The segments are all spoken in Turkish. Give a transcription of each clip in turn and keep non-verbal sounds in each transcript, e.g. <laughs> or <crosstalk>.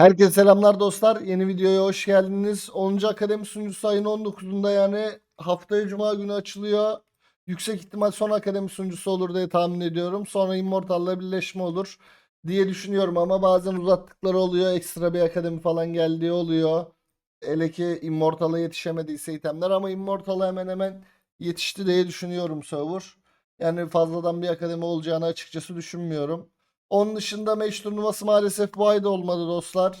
Herkese selamlar dostlar. Yeni videoya hoş geldiniz. 10. Akademi sunucusu ayın 19'unda yani haftaya Cuma günü açılıyor. Yüksek ihtimal son Akademi sunucusu olur diye tahmin ediyorum. Sonra Immortal'la birleşme olur diye düşünüyorum ama bazen uzattıkları oluyor. Ekstra bir akademi falan geldiği oluyor. Hele ki Immortal'a yetişemediyse itemler ama Immortal'a hemen hemen yetişti diye düşünüyorum server. Yani fazladan bir akademi olacağını açıkçası düşünmüyorum. Onun dışında match turnuvası maalesef bu ayda olmadı dostlar.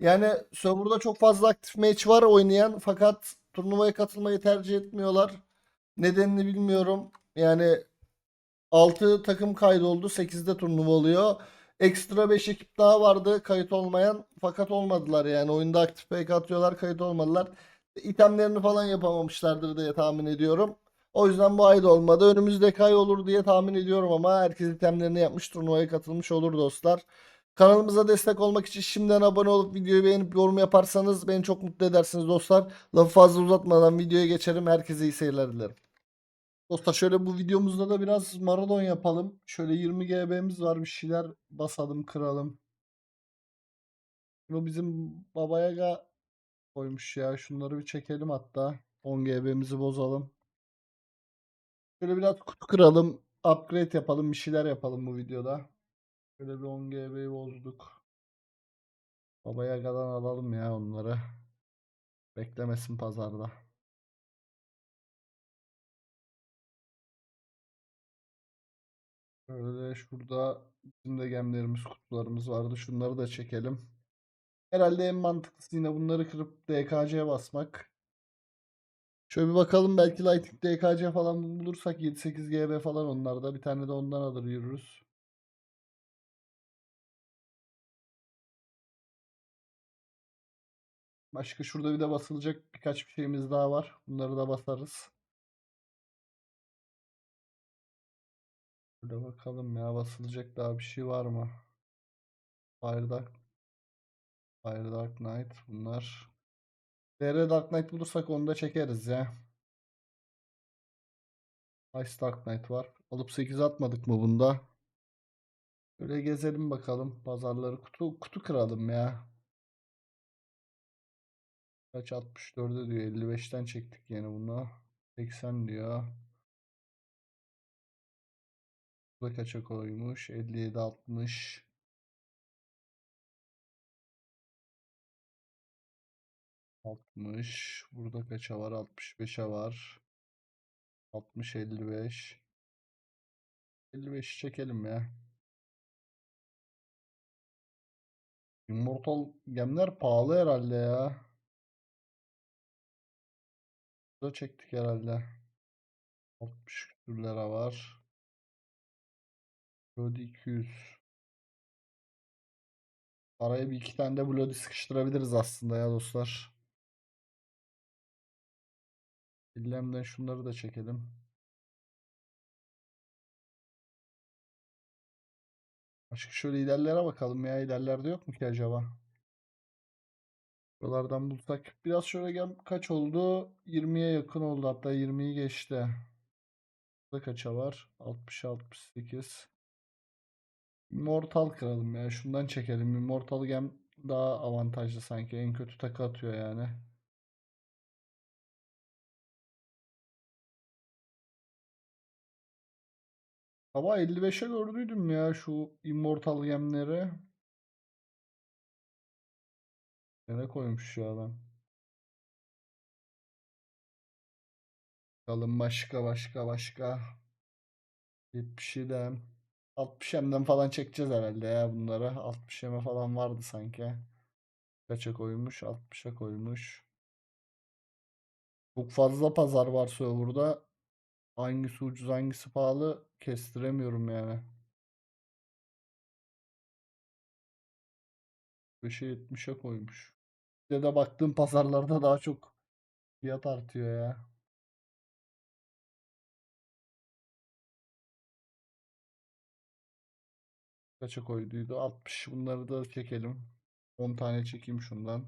Yani serverda çok fazla aktif match var oynayan fakat turnuvaya katılmayı tercih etmiyorlar. Nedenini bilmiyorum. Yani 6 takım kaydoldu. 8'de turnuva oluyor. Ekstra 5 ekip daha vardı kayıt olmayan fakat olmadılar yani. Oyunda aktif PK atıyorlar kayıt olmadılar. İtemlerini falan yapamamışlardır diye tahmin ediyorum. O yüzden bu ay da olmadı. Önümüzdeki ay olur diye tahmin ediyorum ama herkes itemlerini yapmış turnuvaya katılmış olur dostlar. Kanalımıza destek olmak için şimdiden abone olup videoyu beğenip yorum yaparsanız beni çok mutlu edersiniz dostlar. Lafı fazla uzatmadan videoya geçelim. Herkese iyi seyirler dilerim. Dostlar şöyle bu videomuzda da biraz maraton yapalım. Şöyle 20 GB'miz var bir şeyler basalım kıralım. Bu bizim babaya koymuş ya. Şunları bir çekelim hatta. 10 GB'mizi bozalım. Şöyle biraz kutu kıralım. Upgrade yapalım. Bir şeyler yapalım bu videoda. Şöyle bir 10 GB'yi bozduk. Babaya kadar alalım ya onları. Beklemesin pazarda. Şöyle şurada bizim de gemlerimiz, kutularımız vardı. Şunları da çekelim. Herhalde en mantıklısı yine bunları kırıp DKC'ye basmak. Şöyle bir bakalım belki Lightning DKC falan bulursak 7-8 GB falan onlarda. Bir tane de ondan alır yürürüz. Başka şurada bir de basılacak birkaç bir şeyimiz daha var. Bunları da basarız. Şöyle bakalım ya basılacak daha bir şey var mı? Fire Dark, Fire Dark Knight bunlar. DR Dark Knight bulursak onu da çekeriz ya. Ice Dark Knight var. Alıp 8 atmadık mı bunda? Böyle gezelim bakalım. Pazarları kutu kutu kıralım ya. Kaç 64'e diyor. 55'ten çektik yine bunu. 80 diyor. Bu da kaça koymuş? 57 60. Altmış. Burada kaça var? 65'e var. 60 55. 55'i çekelim ya. Immortal gemler pahalı herhalde ya. Burada çektik herhalde. 60 küsür lira var. Bloody 200. Araya bir iki tane de Bloody sıkıştırabiliriz aslında ya dostlar. Billemden şunları da çekelim. Başka şöyle ilerlere bakalım ya. İlerlerde yok mu ki acaba? Buralardan bulsak. Biraz şöyle gel kaç oldu? 20'ye yakın oldu. Hatta 20'yi geçti. Burada kaça var? 60 68. Immortal kıralım ya. Şundan çekelim. Immortal gem daha avantajlı sanki. En kötü takı atıyor yani. Sabah 55'e gördüydüm ya şu Immortal gemleri. Nereye koymuş ya adam? Bakalım başka başka başka. 70'den 60 M'den falan çekeceğiz herhalde ya bunları. 60 M falan vardı sanki. Kaça koymuş? 60'a koymuş. Çok fazla pazar var serverda. Hangisi ucuz hangisi pahalı kestiremiyorum yani. 5'e 70'e koymuş. De de baktığım pazarlarda daha çok fiyat artıyor ya. Kaça koyduydu? 60. Bunları da çekelim. 10 tane çekeyim şundan.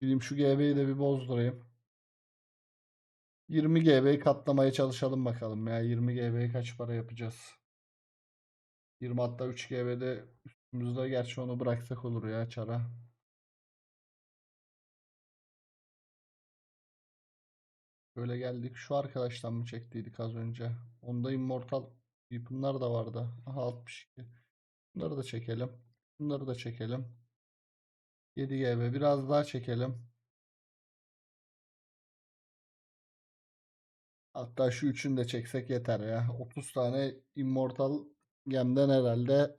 Gideyim şu GB'yi de bir bozdurayım. 20 GB'yi katlamaya çalışalım bakalım ya. 20 GB'ye kaç para yapacağız? 20 hatta 3 GB'de üstümüzde gerçi onu bıraksak olur ya çara. Böyle geldik. Şu arkadaştan mı çektiydik az önce? Onda Immortal Weapon'lar da vardı. Aha 62. Bunları da çekelim. Bunları da çekelim. 7 GB biraz daha çekelim. Hatta şu üçünü de çeksek yeter ya. 30 tane Immortal Gem'den herhalde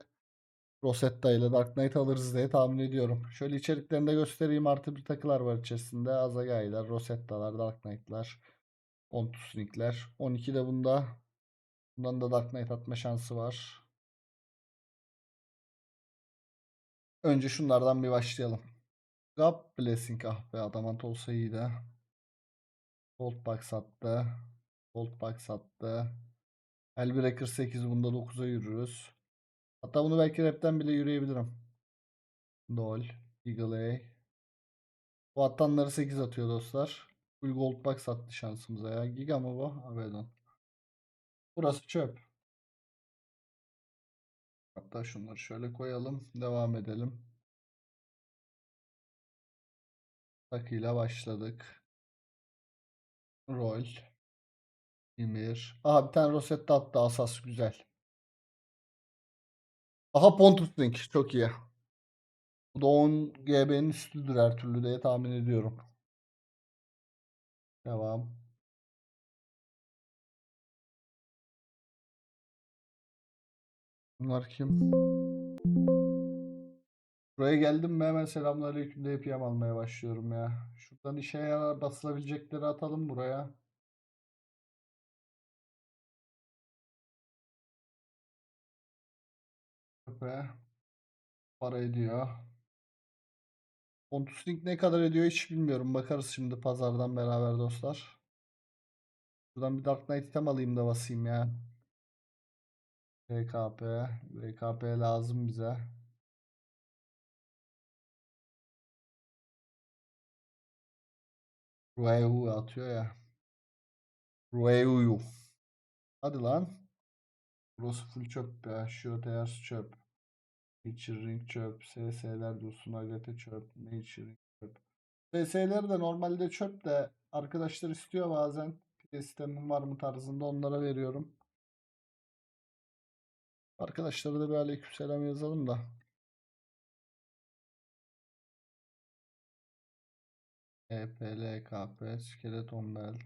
Rosetta ile Dark Knight alırız diye tahmin ediyorum. Şöyle içeriklerini de göstereyim. Artı bir takılar var içerisinde. Azagai'ler, Rosetta'lar, Dark Knight'lar, Ontus Link'ler. 12 de bunda. Bundan da Dark Knight atma şansı var. Önce şunlardan bir başlayalım. God Blessing ah be Adamant olsa iyiydi. Gold Box attı. Gold Box attı. Hellbreaker 8 bunda 9'a yürürüz. Hatta bunu belki rapten bile yürüyebilirim. Dol, Eagle A. Bu attanları 8 atıyor dostlar. Full Gold Box attı şansımıza ya. Giga mı bu? Abaddon. Burası çöp. Hatta şunları şöyle koyalım. Devam edelim. Takıyla başladık. Rol. Emir. Aha bir tane Rosetta attı. Asas güzel. Aha Pontus Link. Çok iyi. Bu da 10 GB'nin üstüdür her türlü diye tahmin ediyorum. Devam. Bunlar kim? Buraya geldim mi hemen selamünaleyküm deyip yem almaya başlıyorum ya. Şuradan işe yarar basılabilecekleri atalım buraya. Köpe. Para ediyor. Pontus Link ne kadar ediyor hiç bilmiyorum. Bakarız şimdi pazardan beraber dostlar. Buradan bir Dark Knight item alayım da basayım ya. VKP. VKP lazım bize. Rueyu atıyor ya. Rueyu. Hadi lan. Burası full çöp ya. Şioteyars çöp. Nature Ring çöp. SS'ler dursun. Agate çöp. Nature Ring çöp. SS'ler de normalde çöp de arkadaşlar istiyor bazen. Sistemim var mı tarzında onlara veriyorum. Arkadaşlara da bir aleykümselam yazalım da. EPL, KP, Skeleton Belt.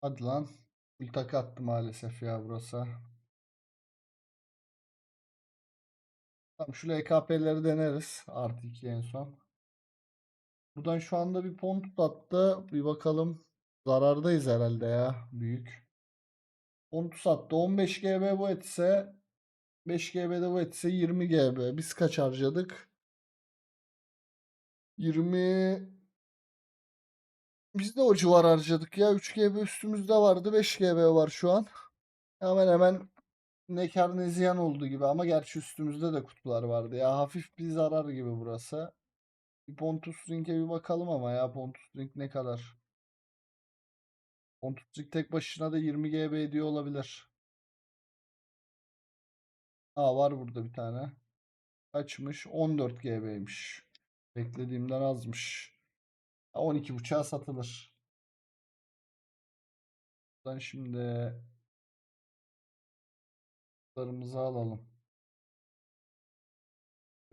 Hadi lan. Takı attı maalesef ya burası. Tamam şu LKP'leri deneriz. Artı 2 en son. Buradan şu anda bir pont attı. Bir bakalım. Zarardayız herhalde ya. Büyük. Pontus attı. 15 GB bu etse 5 GB'de bu etse 20 GB. Biz kaç harcadık? 20 biz de o civar harcadık ya. 3 GB üstümüzde vardı. 5 GB var şu an. Hemen hemen ne kar ne ziyan oldu gibi ama gerçi üstümüzde de kutular vardı ya. Hafif bir zarar gibi burası. Bir Pontus Link'e bir bakalım ama ya Pontus Link ne kadar? Pontus Link tek başına da 20 GB ediyor olabilir. Aa var burada bir tane. Kaçmış? 14 GB'ymiş. Beklediğimden azmış. 12.5'a satılır. Buradan şimdi Larımızı alalım.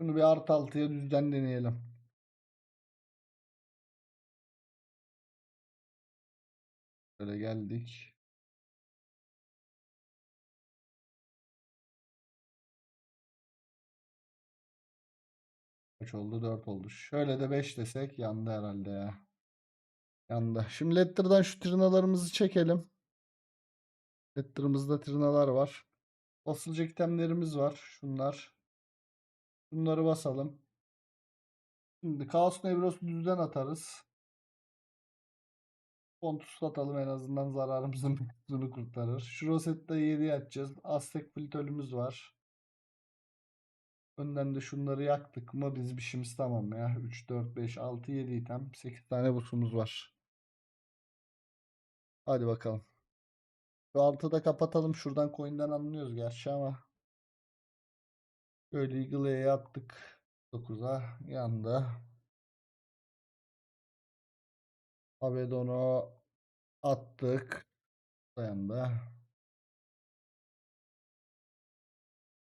Şunu bir artı altıya düzden deneyelim. Böyle geldik. Kaç oldu? 4 oldu. Şöyle de 5 desek yandı herhalde ya. Yandı. Şimdi Letter'dan şu trinalarımızı çekelim. Letter'ımızda trinalar var. Basılacak itemlerimiz var. Şunlar. Bunları basalım. Şimdi Kaos Nevros'u düzden atarız. Pontus atalım en azından zararımızın <laughs> kısmını kurtarır. Şu Rosetta'yı 7'ye atacağız. Aztek Flitölümüz var. Önden de şunları yaktık mı biz işimiz tamam ya. 3, 4, 5, 6, 7 item. 8 tane busumuz var. Hadi bakalım. Şu altı da kapatalım. Şuradan coin'den anlıyoruz gerçi ama. Böyle Eagle'e attık. 9'a yandı. Abedon'u attık. Dayandı.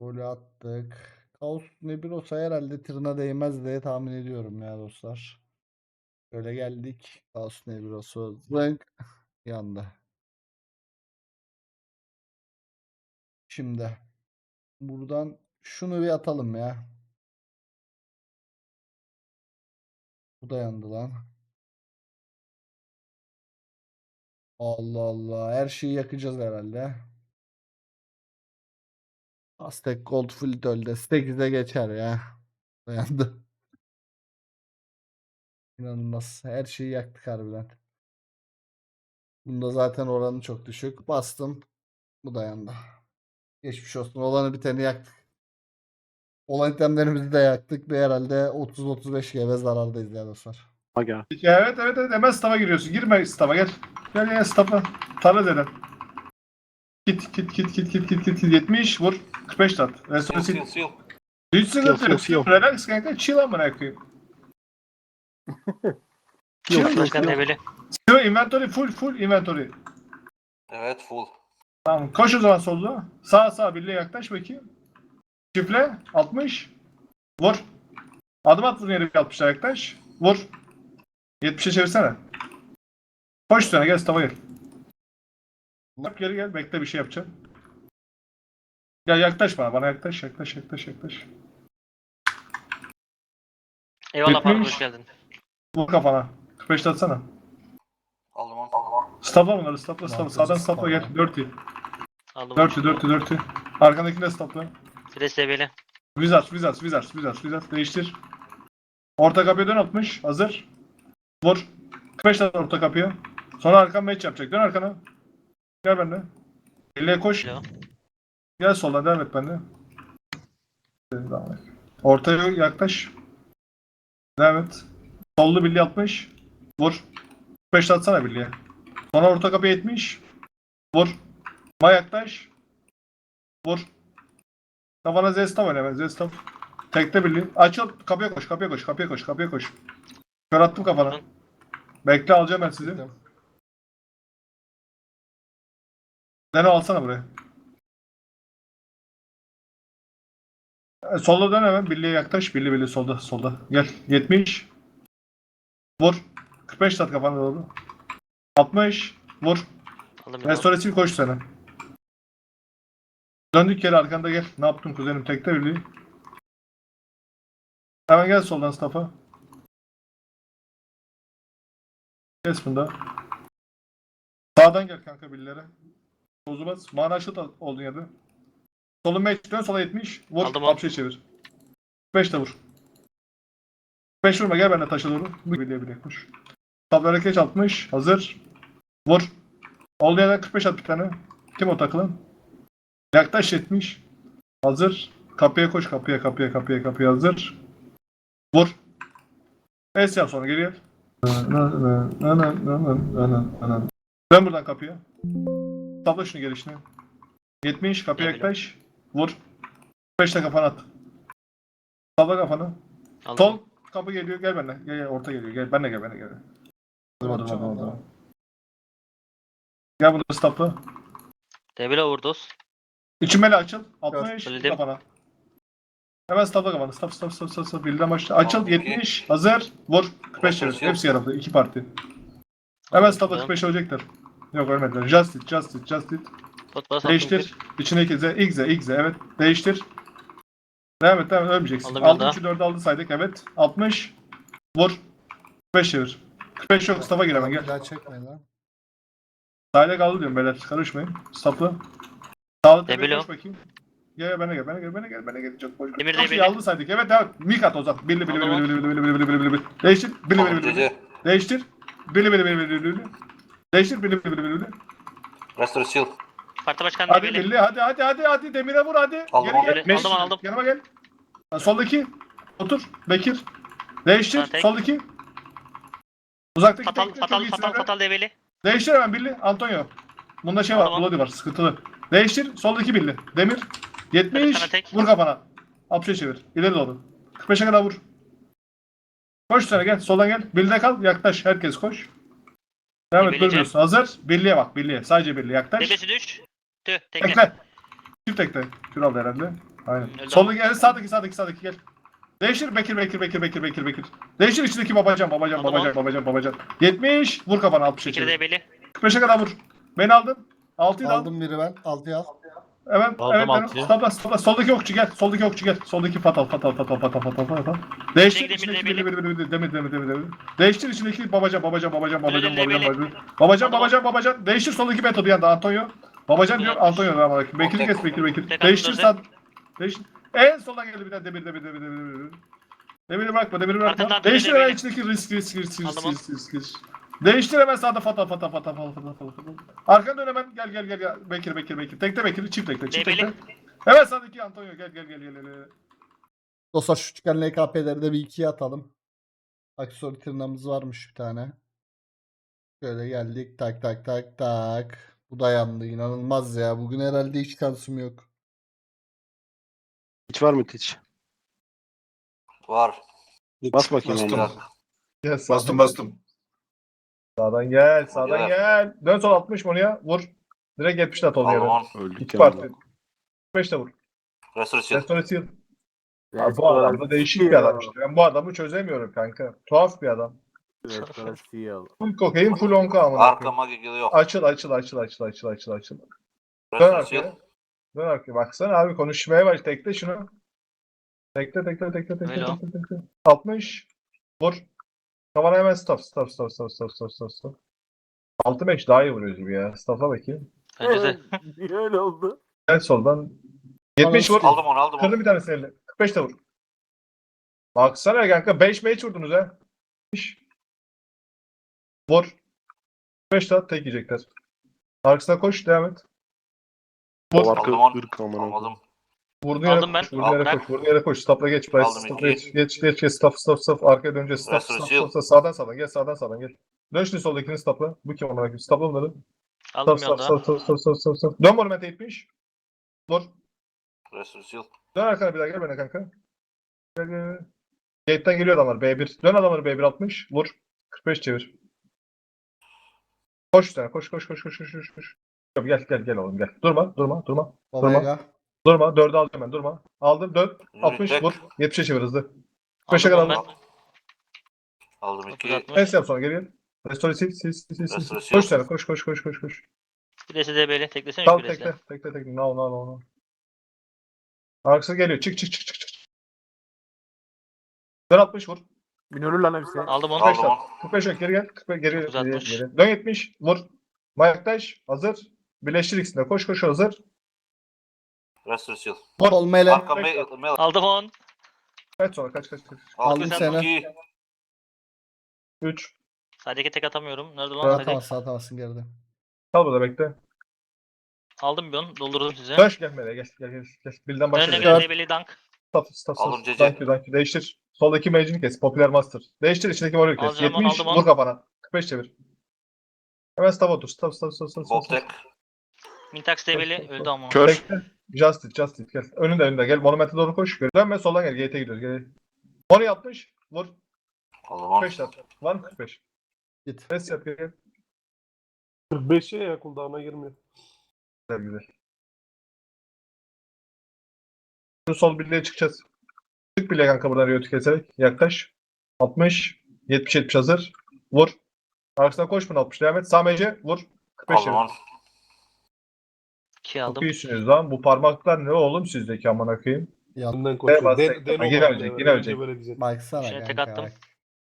Golü attık. Kaos Nebulos'a herhalde tırına değmez diye tahmin ediyorum ya dostlar. Böyle geldik. Kaos Nebulos'u zınk <laughs> yandı. Şimdi buradan şunu bir atalım ya. Bu da yandı lan. Allah Allah. Her şeyi yakacağız herhalde. Aztek Gold Fleet öldü. 8'e geçer ya. Dayandı. İnanılmaz. Her şeyi yaktık harbiden. Bunda zaten oranı çok düşük. Bastım. Bu dayandı. Geçmiş olsun. Olanı biteni yaktık. Olan itemlerimizi de yaktık ve herhalde 30-35 GB zarardayız ya dostlar. Aga. Evet evet evet hemen staff'a giriyorsun. Girme staff'a gel. Gel gel staff'a. Tara denen. Git git git git git git git 70 vur 45 tat. Seal, Restoration. seal, seal. Hiç sıkıntı yok. seal, seal. Relax kanka chill amına koyayım. <laughs> Chill. Yok, yok, Başkan yok. Still inventory full full inventory. Evet full. Tamam koş o zaman solda. Sağ sağ birliğe yaklaş bakayım. Çifle 60. Vur. Adım at vur yere bir 60'a yaklaş. Vur. 70'e çevirsene. Koş üstüne gel staff'a gel. Bak geri gel bekle bir şey yapacağım. Ya yaklaş bana bana yaklaş yaklaş yaklaş yaklaş. Eyvallah pardon Yetmiş. hoş geldin. Vur kafana. 45 atsana. Aldım onu. Stopla bunları stopla. Yapacağız, Sağdan stopla gel. tamam. 4 Aldım. 4 4 4 Arkandakini de stopla. Fres Debeli. Wizards, Wizards, Wizards, Wizards, Wizards. Değiştir. Orta kapıya dön 60. Hazır. Vur. 45 tane orta kapıya. Sonra arkan match yapacak. Dön arkana. Gel bende. Elle koş. Alo. Gel soldan devam et. Devam et. Ortaya yaklaş. Devam et. Sollu birliği 60. Vur. 45 atsana birliğe. Sonra orta kapıya 70. Vur. Ma yaklaş. Vur. Kafana Zestav oyna hemen. Zestav. Tekte birliği. Açıl. Kapıya koş. Kapıya koş. Kapıya koş. Kapıya koş. Kör attım kafana. Bekle alacağım ben sizi. Nene alsana buraya. E, Solda dön hemen. Birliğe yaklaş. Birliğe birliğe solda. Solda. Gel. 70. Vur. 45 tat kafana doğru. 60. Vur. Restoratif koş sana. Döndük yere arkanda gel. Ne yaptın kuzenim tekte birliği. Hemen gel soldan staff'a. Kes bunda. Sağdan gel kanka birlilere. Tozu bas. Mana aşıt al- olduğun yerde. Solun meç dön sola 70. Vur. Aldım, Aldım çevir. 5 de vur. 5 vurma gel benimle taşa doğru. Bu birliğe birliğe koş. Tablara geç 60. Hazır. Vur. Olduğu yerden 45 at bir tane. Kim o takılan? Yaklaş 70. Hazır. Kapıya koş kapıya kapıya kapıya kapıya hazır. Vur. Es yap sonra geriye. Dön buradan kapıya. Tabla şunu gelişine. 70 kapıya Geliyorum. yaklaş. Vur. 5 de kafana at. Tabla kafanı. Aldım. Sol kapı geliyor gel benimle. Gel gel orta geliyor. Gel benimle gel benimle gel. Durma durma durma. durma. Gel bunu stopla. Debeli overdose. İçimeli açıl. 60 Söyledim. kafana. Hemen stopla kafanı. Stop stop stop stop stop. Birden başla. Açıl Tamam, 70. Hazır. Vur. 45 çevir. Operasyon. Hepsi yaralı. İki parti. Hemen stopla Tamam. 45 ölecekler. Yok ölmediler. Just it, just it, just it. Bas. Değiştir. İçindeki Z, X, Z, X, Z. Evet. Değiştir. Devam et, devam et. Ölmeyeceksin. Aldım Aldın yolda. şu 4'ü aldı saydık. Evet. 60. Vur. 45 çevir. 45 yok. Staff'a gir hemen gel. daha çekme lan. Sahile kaldı diyorum beyler. Karışmayın. Stopla. Sağlı tepeye koş bakayım. Gel gel bana gel bana gel bana gel bana gel çok boş. Demir iyi Debeli. aldı saydık. Evet evet. Mik at o zaman. Birli birli birli birli birli birli birli birli birli birli. Değiştir. Birli birli birli. Değiştir. Birli birli birli birli birli. Değiştir. Birli birli birli birli. Restore seal. Parti başkanı Hadi Debeli. birli. Hadi hadi hadi hadi. Demire vur hadi. Aldım, Geri aldım. gel. Aldım, aldım. Yanıma gel. Ha, Soldaki. Otur. Bekir. Değiştir. Sağ tek. Soldaki. Uzaktaki Fatal tekle, çok fatal iyisin fatal fatal Debeli. Değiştir hemen Billy. Antonio. Bunda şey var. Tamam. Bloody var. Sıkıntılı. Değiştir. Soldaki Billy. Demir. Bir 70. tane tek. Vur kafana. 60'a çevir. İleri doğru. 45'e kadar vur. Koş sana gel. Soldan gel. Billy'de kal. Yaklaş. Herkes koş. Devam et Birliğe. durmuyorsun. Hazır. Birliğe bak birliğe. Sadece birliğe yaklaş. Tepesi düş. Tüh tekle. Tekle. Çift tekle. Kür aldı herhalde. Aynen. Öldü Soldaki gel. Sağdaki sağdaki sağdaki gel. Değiştir Bekir Bekir Bekir Bekir Bekir Bekir. Değiştir içindeki babacan babacan Aldım babacan babacan babacan. 70 vur kafana 60 Fikri geçir. DB'li. 45'e kadar vur. Beni aldın. 6'yı da al. Aldım biri ben. 6'yı al. Evet, Aldım evet, altıyı. Stopla, stopla. Soldaki okçu gel. Soldaki okçu gel. Soldaki fatal, fatal, fatal, fatal, fatal, fatal. Değiştir Demir, içindeki demir, demir, demir, demir, demir, demir. Değiştir içindeki babacan, babacan, babacan, babacan, Demir, babacan, demir. babacan. Babacan, babacan, babacan. Değiştir soldaki beto bir anda Antonio. Babacan diyor. Antonio devam edelim. Bekir kes, Bekir, Bekir. Değiştir attım sağ. Değiştir. En soldan geldi bir tane demir, demir, demir, demir, demir. Demiri bırakma, demiri bırakma. Arkadan Değiştir demir, hemen demir. içindeki risk, risk, risk, risk, Aldım. risk, risk, risk. Değiştir hemen sağda fatal, fatal, fatal, fatal, fatal, fatal. Arkadan dön hemen. Gel, gel, gel, gel. Bekir, Bekir, Bekir. Tekte Bekir, çift tekte, çift tekte. Evet sağdaki Antonio gel gel gel gel gel. Dostlar şu çıkan LKP'leri de bir ikiye atalım. Aksori tırnağımız varmış bir tane. Şöyle geldik. Tak tak tak tak. Bu da yandı. İnanılmaz ya. Bugün herhalde hiç şansım yok. Hiç var mı hiç? Var. Bas bakayım Bastım. Gel Bastım bastım. Sağdan gel, sağdan Hadi gel. Dön sol 60 Monu'ya vur. Direkt 70 at ol Aldım yere. onu. Öldük İki ya. parti. 5 de vur. Shield. Seal. Ya bu adam da değişik bir adam işte. Ben bu adamı çözemiyorum kanka. Tuhaf bir adam. <laughs> Full kokain, full onka ama. Arka magi gili yok. Açıl, açıl, açıl, açıl, açıl, açıl, açıl. Dön arkaya. shield. Dön arkaya. Baksana abi konuşmaya baş. Tekle şunu. Tekle, tekle, tekle, tekle, Öyle o. tekle, tekle. 60. Vur. Kafana hemen stop, stop, stop, stop, stop, stop, stop, stop. 6-5 daha iyi vuruyoruz gibi ya. Stop'a bakayım. Bence de. <laughs> Niye öyle oldu? Gel soldan. 70 vur. Aldım onu aldım Kırdım onu. bir tanesini elle. 45 de vur. Baksana kanka 5 match vurdunuz ha. 5. Vur. 5 daha tek yiyecekler. Arkasına koş devam et. O Vur. Aldım onu. ırk Vurduğun yere Aldım ben. koş. Vurduğun Al, yere bırak. koş. Vurduğun yere koş. Stopla geç. Price. Aldım Stopla geç. Geç geç geç. Stop stop stop. Arkaya döneceğiz. Stop Restore stop shield. stop. stop. Sağdan sağdan. Gel sağdan sağdan gel. Dön şimdi soldakini stopla. Bu kim amına koyayım? Stopla onları. Aldım Stop stop yolda. stop stop stop stop stop. stop. Dön monumente 70. Vur. Restore shield. Dön arkana bir daha gel bana kanka. Gel gel gel. Gate'den geliyor adamlar B1. Dön adamları B1 60. Vur. 45 çevir. Koş sen. Koş koş koş koş koş koş. koş. Gel gel gel oğlum gel. Durma durma durma. Omega. Durma. 4'ü aldım ben durma. Aldım dön. 60 Yürüyecek. vur. 70'e çevir hızlı. 5'e Aldım kadar. Aldım iki. 960. Es yap sonra geri gel. Restore sil sil sil sil. sil. Restore Koş sen. Koş koş koş koş koş. Birisi DB'li. Teklesene Tamam şu birisi. tekle. Tekle tekle. No no no no. Arkası geliyor. Çık çık çık çık çık. Dön 60 vur. Bin lan hepsi. Aldım onu. 45 Aldım onu. 45 yok geri gel. 45 geri geri, 960. geri. Dön 70 vur. Mayaklaş hazır. Birleştir ikisini de. Koş koş hazır. Restore shield. Sol mele. Arka mail. mail. Aldım on. Kaç sonra kaç kaç kaç. Aldım seni. iki. 3. Sadece tek atamıyorum. Nerede lan? Atamazsın atamazsın geride. Kal burada bekle. Aldım bir onu. Doldurdum size. Dön gel Mele gel gel gel. gel. Bilden başla. göre DB'li dank. Stop stop stop. Thank you. Değiştir. Soldaki mage'ini kes. Popüler master. Değiştir içindeki warrior kes. Alacağım onu, 70 aldım onu. vur kafana. 45 çevir. Hemen stop otur. Stop stop stop stop. stop. Bobtek. Mintax DB'li öldü ama. Kör. Bekle. Justit, Justit gel. Önünde önünde gel. Monument'e doğru koş. Dön ve soldan gel. Gate'e gidiyoruz. Gel. Onu yapmış. Vur. Allah. 45 yap. Var 45? Git. Res yap gel. 45'e ya cooldown'a girmiyor. Güzel güzel. Sol birliğe çıkacağız. Çık bile kanka buradan Riot'u keserek. Yaklaş. 60. 70 70 hazır. Vur. Arkasına koş bunu 60. Devam et. Sağ mece. Vur. 45 Allah. 2 aldım. Çok lan. Bu parmaklar ne oğlum sizdeki amına koyayım? Yanından koşuyor. Den, den, den yine ölecek, yine ölecek. Baksana Şuna tek kanka. attım.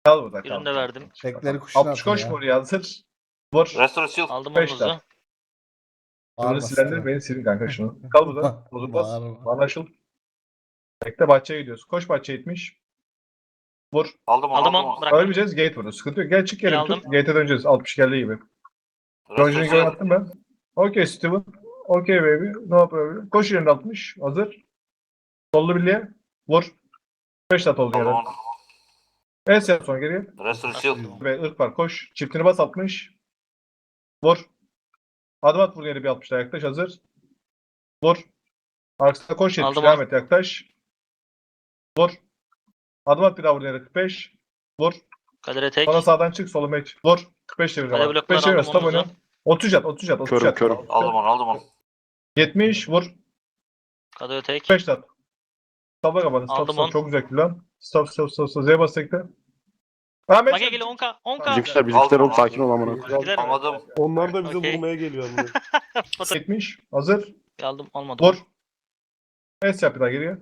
Kal burada kal. Ürünü de verdim. Tekleri kuşuna atıyor Apış koş ya. buraya hazır. Vur. Restorasyon. Aldım Beş omuzu. tane. Şunu silendir beni silin kanka şunu. <laughs> Kal burada. Bozuk bas. Bağırma. Bana açıl. Bekle bahçeye gidiyorsun. Koş bahçeye gitmiş. Vur. Aldım onu. Aldım Aldım onu. onu. Ölmeyeceğiz gate vurdu. Sıkıntı yok. Gel çık geri. Aldım. Gate'e döneceğiz. 60 geldiği gibi. Johnny'i Restorasyon. attım ben. Okey Steven. Okey baby. No problem. Koş yerinde 60. Hazır. Sollu birliğe. Vur. 5 tat oldu onu. Es yap sonra geriye. Restore shield. Ve ırk var. Koş. Çiftini bas 60. Vur. Adım at vur yere bir 60 daha yaklaş. Hazır. Vur. Arkasına koş 70. Aldım Devam et yaklaş. Vur. Adım at bir daha vur yere 45. Vur. Kadir'e tek. Sonra sağdan çık. Solu meç. Vur. 45 çevir Kale ama. 45 blokları çevir. aldım Stop oyna. omuzdan. 30 at 30 at 30 Körüm at. körüm. Aldım onu aldım onu. 70 vur. Kadoya tek. 45 at. Stop'a kapadı. Stop Aldım stop. on. Çok güzel lan. Stop stop stop stop. Z bas tekte. Ahmet. Mage geliyor 10k. 10k. Bizimkiler bizimkiler oğlum sakin ol amına. Almadım. Onlar da bize Okey. vurmaya geliyor. anne. <laughs> Foto- 70. Hazır. Aldım almadım. Vur. Es yap bir daha geriye.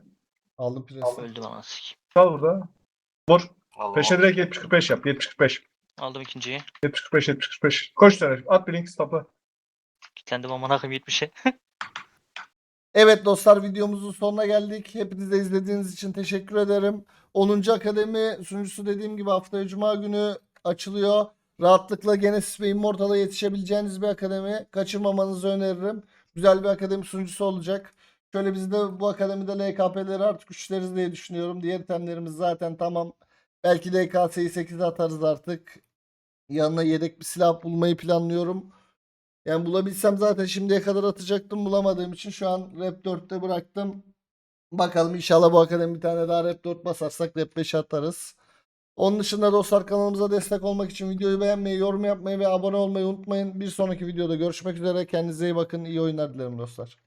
Aldım presi. Öldüm ama sik. Kal burada. Vur. Aldım Peşe direkt 70 45 yap. 70 45. Aldım ikinciyi. 70 45 70 45. Koş sana. At bir link stopla. Kitlendim amına koyayım 70'e. <laughs> Evet dostlar videomuzun sonuna geldik. Hepinize izlediğiniz için teşekkür ederim. 10. Akademi sunucusu dediğim gibi haftaya Cuma günü açılıyor. Rahatlıkla Genesis ve Immortal'a yetişebileceğiniz bir akademi. Kaçırmamanızı öneririm. Güzel bir akademi sunucusu olacak. Şöyle biz de bu akademide LKP'leri artık üçleriz diye düşünüyorum. Diğer itemlerimiz zaten tamam. Belki DKS'yi 8'e atarız artık. Yanına yedek bir silah bulmayı planlıyorum. Yani bulabilsem zaten şimdiye kadar atacaktım bulamadığım için şu an Rap 4'te bıraktım. Bakalım inşallah bu akademi bir tane daha Rap 4 basarsak Rap 5 atarız. Onun dışında dostlar kanalımıza destek olmak için videoyu beğenmeyi, yorum yapmayı ve abone olmayı unutmayın. Bir sonraki videoda görüşmek üzere. Kendinize iyi bakın. İyi oyunlar dilerim dostlar.